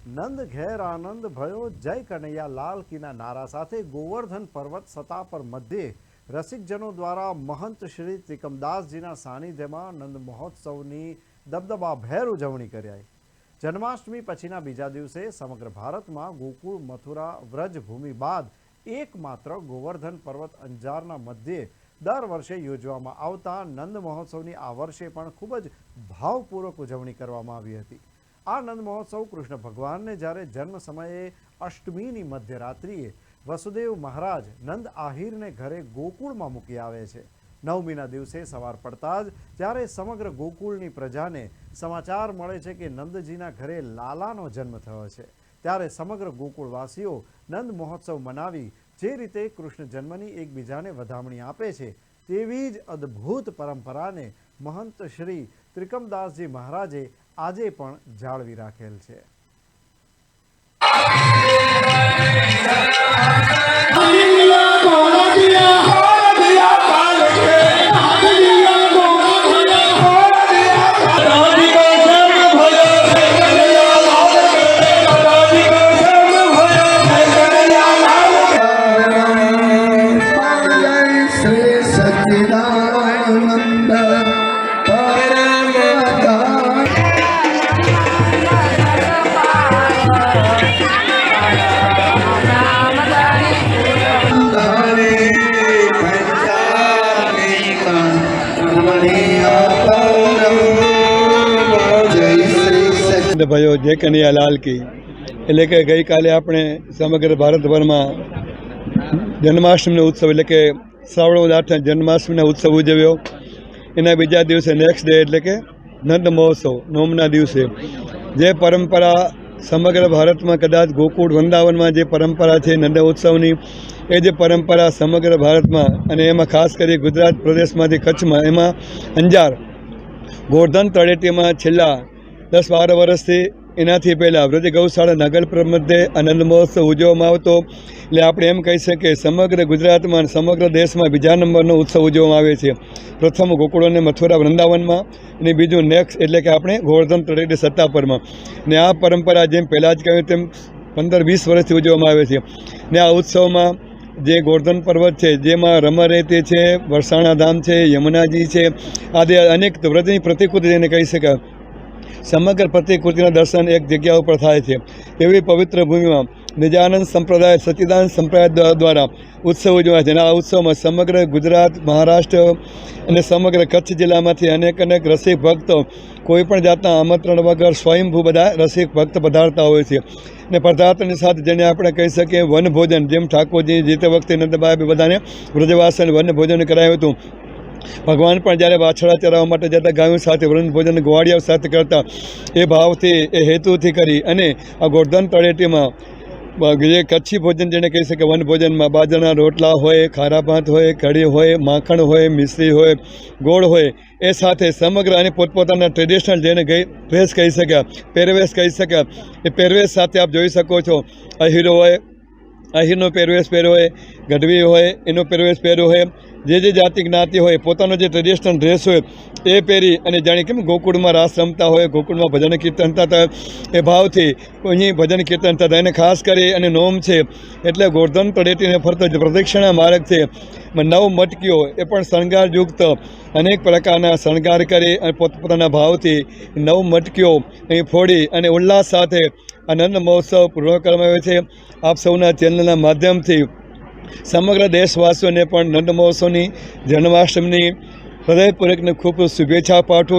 નંદ ઘેર આનંદ ભયો, જય કનૈયા લાલ કીના નારા સાથે ગોવર્ધન પર્વત સતા પર મધ્યે રસિકજનો દ્વારા મહંત શ્રી ત્રિકમદાસજીના સાનિધ્યમાં નંદ મહોત્સવની દબદબાભેર ઉજવણી કરાઈ. જન્માષ્ટમી પછીના બીજા દિવસે સમગ્ર ભારતમાં ગોકુળ, મથુરા, વ્રજભૂમિ બાદ એકમાત્ર ગોવર્ધન પર્વત અંજારના મધ્યે દર વર્ષે યોજવામાં આવતા નંદ મહોત્સવની આ વર્ષે પણ ખૂબ જ ભાવપૂર્વક ઉજવણી કરવામાં આવી હતી. આ નંદ મહોત્સવ કૃષ્ણ ભગવાનને જ્યારે જન્મ સમયે અષ્ટમીની મધ્યરાત્રિએ વસુદેવ મહારાજ નંદ આહિરને ઘરે ગોકુળમાં મૂકી આવે છે. નવમીના દિવસે સવાર પડતા જ જ્યારે સમગ્ર ગોકુળની પ્રજાને સમાચાર મળે છે કે નંદજીના ઘરે લાલાનો જન્મ થયો છે, ત્યારે સમગ્ર ગોકુળવાસીઓ નંદ મહોત્સવ મનાવી જે રીતે કૃષ્ણ જન્મની એકબીજાને વધામણી આપે છે, તેવી જ અદ્ભુત પરંપરાને મહંત શ્રી ત્રિકમદાસજી મહારાજે આજે પણ જાળવી રાખેલ છે. સચ્ચિદાનંદ ભયો જે કનૈયા લાલ કી. એટલે કે ગઈકાલે આપણે સમગ્ર ભારતભરમાં જન્માષ્ટમીનો ઉત્સવ, એટલે કે શ્રાવણ આઠ જન્માષ્ટમીનો ઉત્સવ ઉજવ્યો. એના બીજા દિવસે નેક્સ્ટ ડે એટલે કે નંદ મહોત્સવ, નોમના દિવસે. જે પરંપરા સમગ્ર ભારતમાં કદાચ ગોકુળ વૃંદાવનમાં જે પરંપરા છે, નંદ ઉત્સવની, એ જે પરંપરા સમગ્ર ભારતમાં અને એમાં ખાસ કરી ગુજરાત પ્રદેશમાંથી કચ્છમાં, એમાં અંજાર, ગોર્ધન તળેટીમાં છેલ્લા દસ બાર વર્ષથી એનાથી પહેલાં વ્રજ ગૌશાળા નાગલપુર મધ્યે આનંદ મહોત્સવ ઉજવવામાં આવતો. એટલે આપણે એમ કહી શકીએ, સમગ્ર ગુજરાતમાં સમગ્ર દેશમાં બીજા નંબરનો ઉત્સવ ઉજવવામાં આવે છે. પ્રથમ ગોકુળ અને મથુરા વૃંદાવનમાં અને બીજું નેક્સ્ટ એટલે કે આપણે ગોવર્ધન તળેટી સત્તાપરમાં ને આ પરંપરા જેમ પહેલાં જ કહ્યું તેમ પંદર વીસ વર્ષથી ઉજવવામાં આવે છે. ને આ ઉત્સવમાં જે ગોર્ધન પર્વત છે, જેમાં રમરેતી છે, વરસાણા ધામ છે, યમુનાજી છે, આદિ અનેક વ્રતની પ્રતિકૃતિ જેને કહી શકાય. સમગ્ર પ્રતિકૃતિના દર્શન એક જગ્યા ઉપર થાય છે. એવી પવિત્ર ભૂમિમાં નિજાનંદ સંપ્રદાય સચ્ચિદાનંદ સંપ્રદાય દ્વારા ઉત્સવ ઉજવાય છે. અને આ ઉત્સવમાં સમગ્ર ગુજરાત, મહારાષ્ટ્ર અને સમગ્ર કચ્છ જિલ્લામાંથી અનેક અનેક રસિક ભક્તો કોઈ પણ જાતના આમંત્રણ વગર સ્વયંભૂ બધા રસિક ભક્ત પધારતા હોય છે. ને પદાર્થની સાથે જેને આપણે કહી શકીએ વનભોજન, જેમ ઠાકોરજી જે તે વખતે નંદબાઈ બધાને વ્રજવાસન વન ભોજન કરાયું હતું. ભગવાન પણ જ્યારે વાછડા ચરાવવા માટે જતા ગાયો સાથે વૃંદ ભોજન ગોવાળિયાઓ સાથે કરતા, એ ભાવથી, એ હેતુથી કરી અને આ ગોર્ધન તળેટીમાં જે કચ્છી ભોજન જેને કહી શકે વન ભોજનમાં બાજરાના રોટલા હોય, ખારા ભાત હોય, કઢી હોય, માખણ હોય, મિશ્રી હોય, ગોળ હોય, એ સાથે સમગ્ર અને પોતપોતાના ટ્રેડિશનલ જેને કહી ડ્રેસ કહી શક્યા, પહેરવેશ કહી શક્યા, એ પહેરવેશ સાથે આપ જોઈ શકો છો. અહીરો હોય અહીરનો પહેરવેશ પહેર્યો હોય, ગઢવી હોય, એનો પહેરવેશ પહેર્યો હોય, જે જે જાતિ જ્ઞાતિ હોય, પોતાનો જે ટ્રેડિશનલ ડ્રેસ હોય, એ પહેરી અને જાણે કેમ ગોકુળમાં રાસ રમતા હોય, ગોકુળમાં ભજન કીર્તન થતા એ ભાવથી અહીં ભજન કીર્તન થતા એને ખાસ કરી અને નોમ છે, એટલે ગોર્ધન તળેટીને ફરતો પ્રદક્ષિણા માર્ગ છે નવ મટકીઓ, એ પણ શણગારયુક્ત, અનેક પ્રકારના શણગાર કરી અને પોતપોતાના ભાવથી નવ મટકીઓ અહીં ફોડી અને ઉલ્લાસ સાથે આનંદ મહોત્સવ પૂર્ણ કરવામાં આવ્યો છે. આપ સૌના ચેનલના માધ્યમથી સમગ્ર દેશવાસીઓને પણ નંદ મહોત્સવની જન્માષ્ટમીની હૃદયપૂર્વકને ખૂબ શુભેચ્છા પાઠવું